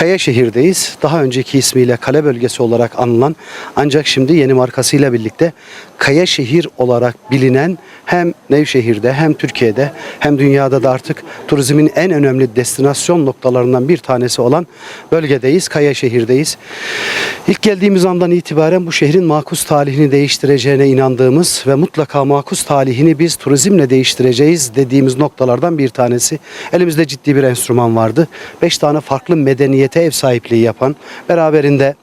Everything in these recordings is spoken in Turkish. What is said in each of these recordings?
Kayaşehir'deyiz. Daha önceki ismiyle Kale Bölgesi olarak anılan ancak şimdi yeni markasıyla birlikte Kayaşehir olarak bilinen hem Nevşehir'de hem Türkiye'de hem dünyada da artık turizmin en önemli destinasyon noktalarından bir tanesi olan bölgedeyiz. Kayaşehir'deyiz. İlk geldiğimiz andan itibaren bu şehrin makus talihini değiştireceğine inandığımız ve mutlaka makus talihini biz turizmle değiştireceğiz dediğimiz noktalardan bir tanesi. Elimizde ciddi bir enstrüman vardı. Beş tane farklı medeniyete ev sahipliği yapan, beraberinde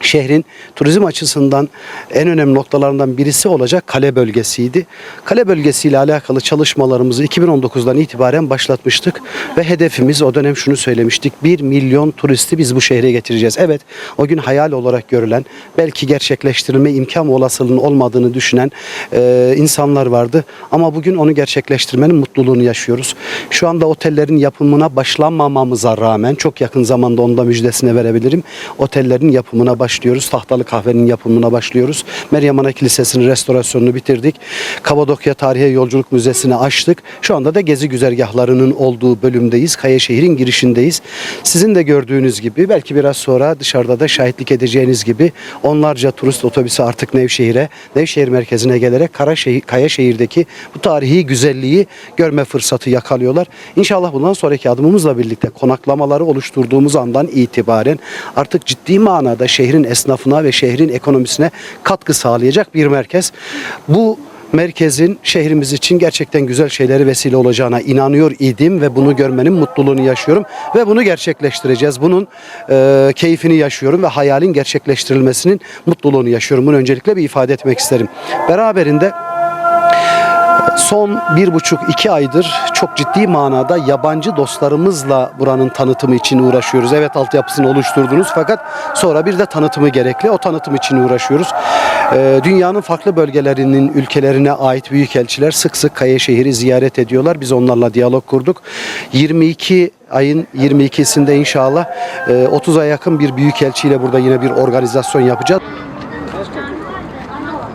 şehrin turizm açısından en önemli noktalarından birisi olacak kale bölgesiydi. Kale bölgesiyle alakalı çalışmalarımızı 2019'dan itibaren başlatmıştık ve hedefimiz o dönem şunu söylemiştik. 1 milyon turisti biz bu şehre getireceğiz. Evet o gün hayal olarak görülen belki gerçekleştirilme imkan olasılığının olmadığını düşünen e, insanlar vardı. Ama bugün onu gerçekleştirmenin mutluluğunu yaşıyoruz. Şu anda otellerin yapımına başlanmamamıza rağmen çok yakın zamanda onda müjdesine verebilirim. Otellerin yapımına başlıyoruz. Tahtalı kahvenin yapımına başlıyoruz. Meryem Ana Kilisesi'nin restorasyonunu bitirdik. Kabadokya Tarihi Yolculuk Müzesi'ni açtık. Şu anda da gezi güzergahlarının olduğu bölümdeyiz. Kayaşehir'in girişindeyiz. Sizin de gördüğünüz gibi belki biraz sonra dışarıda da şahitlik edeceğiniz gibi onlarca turist otobüsü artık Nevşehir'e, Nevşehir merkezine gelerek Karaşehir, Kayaşehir'deki bu tarihi güzelliği görme fırsatı yakalıyorlar. İnşallah bundan sonraki adımımızla birlikte konaklamaları oluşturduğumuz andan itibaren artık ciddi manada şehrin esnafına ve şehrin ekonomisine katkı sağlayacak bir merkez. Bu merkezin şehrimiz için gerçekten güzel şeyleri vesile olacağına inanıyor idim ve bunu görmenin mutluluğunu yaşıyorum ve bunu gerçekleştireceğiz. Bunun e, keyfini yaşıyorum ve hayalin gerçekleştirilmesinin mutluluğunu yaşıyorum. Bunu öncelikle bir ifade etmek isterim. Beraberinde Son bir buçuk iki aydır çok ciddi manada yabancı dostlarımızla buranın tanıtımı için uğraşıyoruz. Evet altyapısını oluşturdunuz fakat sonra bir de tanıtımı gerekli. O tanıtım için uğraşıyoruz. Ee, dünyanın farklı bölgelerinin ülkelerine ait büyükelçiler sık sık Kayaşehir'i ziyaret ediyorlar. Biz onlarla diyalog kurduk. 22 ayın 22'sinde inşallah e, 30'a yakın bir büyükelçiyle burada yine bir organizasyon yapacağız. は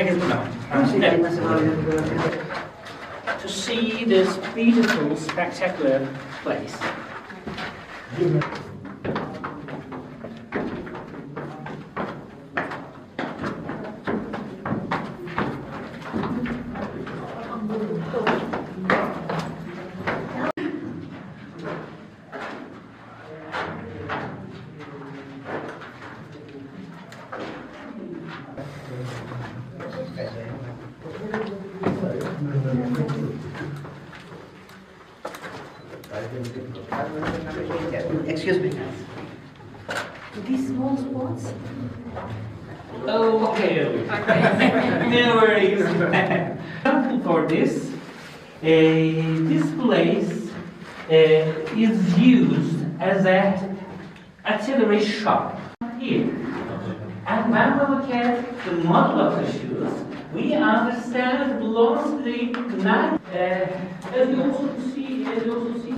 い、ありがとうございます。To see this beautiful, spectacular place. Excuse me. These small spots? Oh, okay. no worries. For this, uh, this place uh, is used as a artillery shop here. And when we look at the model of the shoes, we understand it belongs to the Uh, as you also see, as you also see.